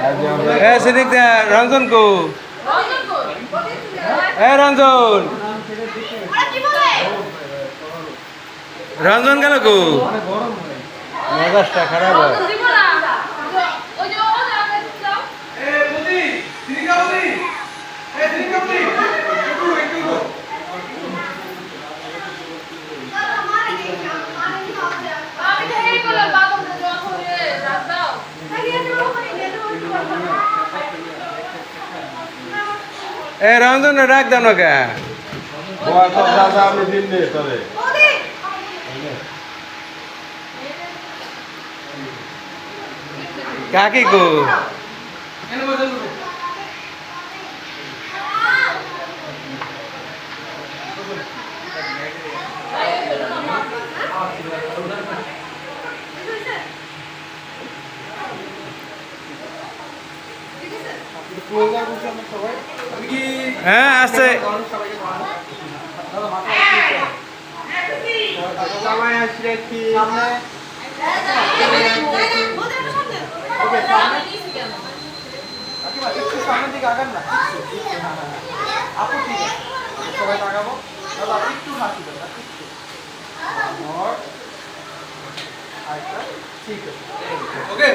এ সিদিক রঞ্জন কো? এ রঞ্জন। রঞ্জন গেল কো? মেজাজটা খারাপ হয়। এ রঞ্জন রাখ দেন না কে আমি দিন নে তবে কাকি কো? হ্যাঁ আছে। আপু ঠিক আছে সবাই তাকাবো একটু হাসি একটু ঠিক আছে ওকে